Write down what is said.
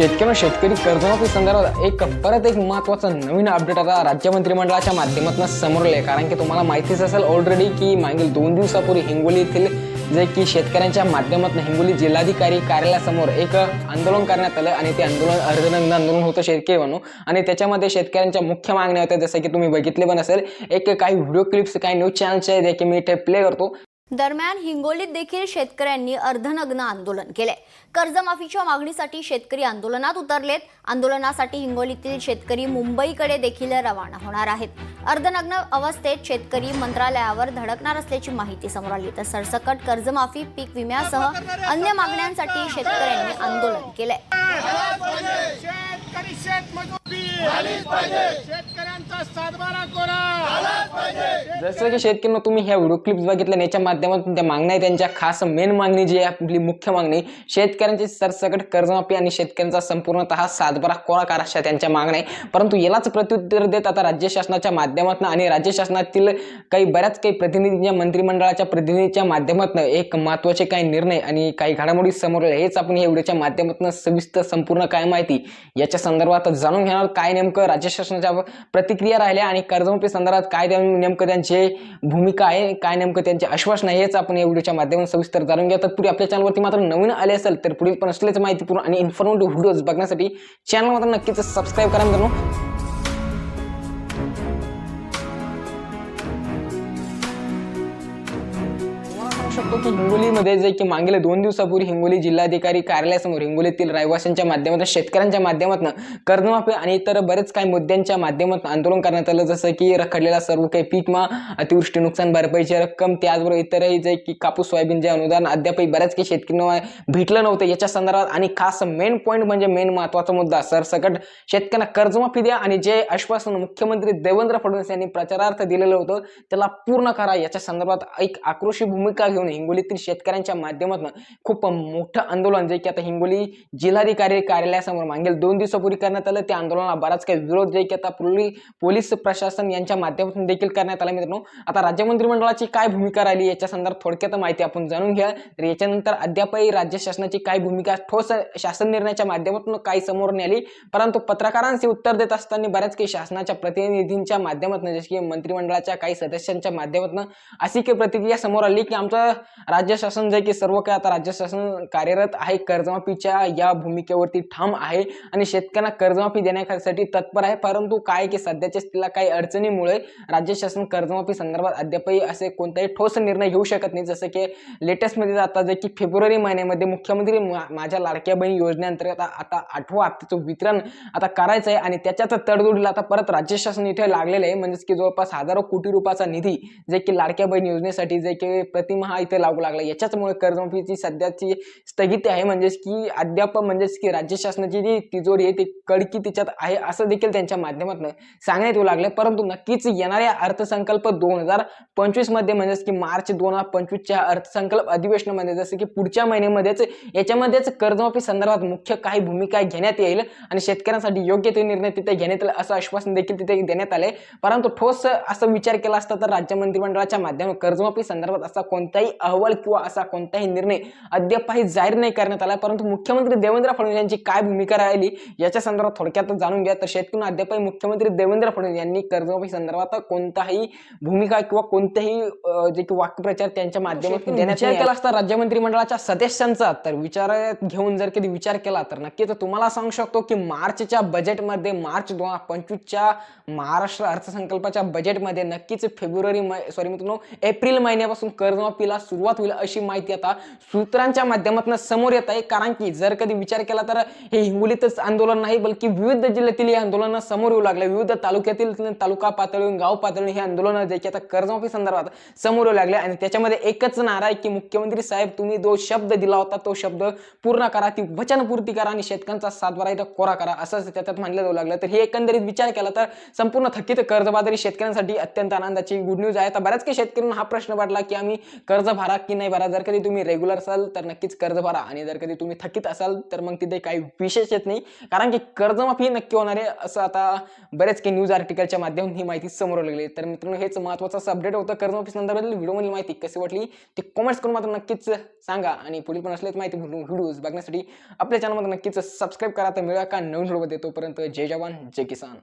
शेतकरी शेतकरी कर्जमाफी संदर्भात एक परत एक महत्त्वाचा नवीन अपडेट आता राज्य मंत्रिमंडळाच्या माध्यमातून समोर आले कारण की तुम्हाला माहितीच असेल ऑलरेडी की मागील दोन दिवसापूर्वी हिंगोली येथील जे की शेतकऱ्यांच्या माध्यमातून हिंगोली जिल्हाधिकारी कार्यालयासमोर एक आंदोलन करण्यात आलं आणि ते आंदोलन अर्धनंद आंदोलन होतं शेतकरी म्हणून आणि त्याच्यामध्ये शेतकऱ्यांच्या मुख्य मागण्या होत्या जसं की तुम्ही बघितले पण असेल. एक काही व्हिडिओ क्लिप्स काही न्यूज चॅनल्स आहेत जे की मी इथे प्ले करतो. दरम्यान हिंगोलीत देखील शेतकऱ्यांनी अर्धनग्न आंदोलन केले. कर्जमाफीच्या मागणीसाठी शेतकरी आंदोलनात उतरलेत. आंदोलनासाठी हिंगोलीतील शेतकरी मुंबईकडे देखील रवाना होणार आहेत. अर्धनग्न अवस्थेत शेतकरी मंत्रालयावर धडकणार असल्याची माहिती समोर आली. तर सरसकट कर्जमाफी पीक विम्यासह अन्य मागण्यांसाठी शेतकऱ्यांनी आंदोलन केलंय. जसं की शेतकरी तुम्ही ह्या व्हिडिओ क्लिप्स बघितल्या याच्या माध्यमातून त्या मागण्या आहे त्यांच्या खास मेन मागणी जी आहे आपली मुख्य मागणी शेतकऱ्यांची सरसकट कर्जमाफी आणि शेतकऱ्यांचा संपूर्णतः सातबारा कोरा अशा त्यांच्या मागण्या आहे परंतु यालाच प्रत्युत्तर देत आता राज्य शासनाच्या माध्यमातून आणि राज्य शासनातील काही बऱ्याच काही प्रतिनिधींच्या मंत्रिमंडळाच्या प्रतिनिधीच्या माध्यमातून एक महत्त्वाचे काही निर्णय आणि काही घडामोडी समोर हेच आपण या व्हिडिओच्या माध्यमातून सविस्तर संपूर्ण काय माहिती याच्या संदर्भात जाणून घेणार काय नेमकं राज्य शासनाच्या प्रतिक्रिया राहिल्या आणि कर्जमुक्ती संदर्भात काय नेमकं त्यांचे भूमिका आहे काय नेमकं त्यांचे आश्वासन आहे हेच आपण या व्हिडिओच्या माध्यमातून सविस्तर जाणून घ्या तत्पूर्वी आपल्या चॅनलवरती मात्र नवीन आले असेल तर पुढील पण असलेच माहितीपूर्ण आणि इन्फॉर्मेटिव्ह व्हिडिओज बघण्यासाठी चॅनल मात्र नक्कीच सबस्क्राईब करा मित्रांनो. सांगू शकतो की हिंगोलीमध्ये जे की मागील दोन दिवसापूर्वी हिंगोली जिल्हाधिकारी कार्यालयासमोर हिंगोलीतील रहिवाशांच्या माध्यमातून शेतकऱ्यांच्या माध्यमातून कर्जमाफी आणि इतर बरेच काही मुद्द्यांच्या माध्यमातून आंदोलन करण्यात आलं. जसं की रखडलेला सर्व काही पीक मा अतिवृष्टी नुकसान भरपाईची रक्कम त्याचबरोबर इतरही जे की कापूस सोयाबीन जे अनुदान अद्यापही बऱ्याच काही शेतकऱ्यांना भेटलं नव्हतं. याच्या संदर्भात आणि खास मेन पॉईंट म्हणजे मेन महत्त्वाचा मुद्दा सरसकट शेतकऱ्यांना कर्जमाफी द्या आणि जे आश्वासन मुख्यमंत्री देवेंद्र फडणवीस यांनी प्रचारार्थ दिलेलं होतं त्याला पूर्ण करा. याच्या संदर्भात एक आक्रोशी भूमिका घेऊन हिंगोलीतील शेतकऱ्यांच्या माध्यमातून खूप मोठं आंदोलन जे की आता हिंगोली जिल्हाधिकारी कार्यालयासमोर मागील दोन दिवसापूर्वी करण्यात आलं. त्या आंदोलनाला बराच काही विरोध जे की आता पूर्वी पोलीस प्रशासन यांच्या माध्यमातून देखील करण्यात आला. मित्रांनो आता राज्य मंत्रिमंडळाची काय भूमिका राहिली याच्या संदर्भात थोडक्यात माहिती आपण जाणून घ्या. तर याच्यानंतर अद्यापही राज्य शासनाची काय भूमिका ठोस शासन निर्णयाच्या माध्यमातून काही समोर नाही आली. परंतु पत्रकारांचे उत्तर देत असताना बऱ्याच काही शासनाच्या प्रतिनिधींच्या माध्यमातून जसे की मंत्रिमंडळाच्या काही सदस्यांच्या माध्यमातून अशी काही प्रतिक्रिया समोर आली की आमचं राज्य शासन जे की सर्व काही आता राज्य शासन कार्यरत आहे कर्जमाफीच्या या भूमिकेवरती ठाम आहे आणि शेतकऱ्यांना कर्जमाफी देण्यासाठी तत्पर आहे. परंतु काय की सध्याच्या स्थितीला काही अडचणीमुळे राज्य शासन कर्जमाफी संदर्भात अद्यापही असे कोणताही ठोस निर्णय घेऊ शकत नाही. जसं की लेटेस्टमध्ये आता जे की फेब्रुवारी महिन्यामध्ये मुख्यमंत्री मा- माझ्या लाडक्या बहीण योजनेअंतर्गत आता आठवा हप्त्याचं वितरण आता करायचं आहे आणि त्याच्यात तडजोडीला आता परत राज्य शासन इथे लागलेलं आहे. म्हणजेच की जवळपास हजारो कोटी रुपयाचा निधी जे की लाडक्या बहीण योजनेसाठी जे की प्रतिमहा इथे लागू लागला. याच्याचमुळे कर्जमाफीची सध्याची स्थगिती आहे. म्हणजेच की अद्याप म्हणजेच की राज्य शासनाची जी तिजोरी आहे ती कडकी तिच्यात आहे असं देखील त्यांच्या माध्यमातून सांगण्यात येऊ लागले. परंतु नक्कीच येणाऱ्या अर्थसंकल्प दोन हजार पंचवीसमध्ये म्हणजेच की मार्च दोन हजार पंचवीसच्या अर्थसंकल्प अधिवेशनामध्ये जसं की पुढच्या महिन्यामध्येच याच्यामध्येच कर्जमाफी संदर्भात मुख्य काही भूमिका घेण्यात येईल आणि शेतकऱ्यांसाठी योग्य ते निर्णय तिथे घेण्यात येईल असं आश्वासन देखील तिथे देण्यात आले. परंतु ठोस असा विचार केला असता तर राज्य मंत्रिमंडळाच्या माध्यमातून कर्जमाफी संदर्भात असा कोणताही अहवाल किंवा असा कोणताही निर्णय अद्यापही जाहीर नाही करण्यात आला परंतु मुख्यमंत्री देवेंद्र फडणवीस यांची काय भूमिका राहिली याच्या संदर्भात थोडक्यात जाणून घ्या. तर शेतकऱ्यांना अद्यापही मुख्यमंत्री देवेंद्र फडणवीस यांनी कर्जमाफी संदर्भात कोणताही भूमिका किंवा कोणतेही जे की वाक्प्रचार त्यांच्या माध्यमातून देण्यात केला असता राज्य मंत्रिमंडळाच्या सदस्यांचा तर विचार घेऊन जर कधी विचार केला तर नक्कीच तुम्हाला सांगू शकतो की मार्चच्या बजेटमध्ये मार्च दोन हजार पंचवीसच्या महाराष्ट्र अर्थसंकल्पाच्या बजेटमध्ये नक्कीच फेब्रुवारी सॉरी मित्रांनो एप्रिल महिन्यापासून कर्जमाफीला सुरुवात होईल अशी माहिती आता सूत्रांच्या माध्यमातून समोर येत आहे. कारण की जर कधी विचार केला तर हे हिंगोलीतच आंदोलन नाही बल्कि विविध जिल्ह्यातील हे आंदोलन समोर येऊ लागले. विविध तालुक्यातील तालुका पातळीवरून गाव पातळी हे आंदोलन जे की आता कर्जमाफी संदर्भात समोर येऊ लागले. आणि त्याच्यामध्ये एकच नारा आहे की मुख्यमंत्री साहेब तुम्ही जो शब्द दिला होता तो शब्द पूर्ण करा ती वचनपूर्ती करा आणि शेतकऱ्यांचा सातबारा इथं कोरा करा असं त्याच्यात म्हणलं जाऊ लागलं. तर हे एकंदरीत विचार केला तर संपूर्ण थकीत कर्जबाजारी शेतकऱ्यांसाठी अत्यंत आनंदाची गुड न्यूज आहे. आता बऱ्याच काही शेतकऱ्यांना हा प्रश्न पडला की आम्ही कर्ज भरा की नाही भरा? जर कधी तुम्ही रेग्युलर असाल तर नक्कीच कर्ज भरा. आणि जर कधी तुम्ही थकीत असाल तर मग तिथे काही विशेष येत नाही. कारण की कर्जमाफी नक्की होणार आहे असं आता बरेच काही न्यूज आर्टिकलच्या माध्यमातून ही माहिती समोर लागली तर मित्रांनो हेच महत्त्वाचं असं अपडेट होतं कर्जमाफी संदर्भातील. व्हिडिओमधील माहिती कशी वाटली ती कॉमेंट्स करून मात्र नक्कीच सांगा. आणि पुढील पण असलेच माहिती व्हिडिओज बघण्यासाठी आपल्या चॅनलमध्ये नक्कीच सबस्क्राईब करा. तर मिळवा का नवीन व्हिडिओ तोपर्यंत जय जवान जय किसान.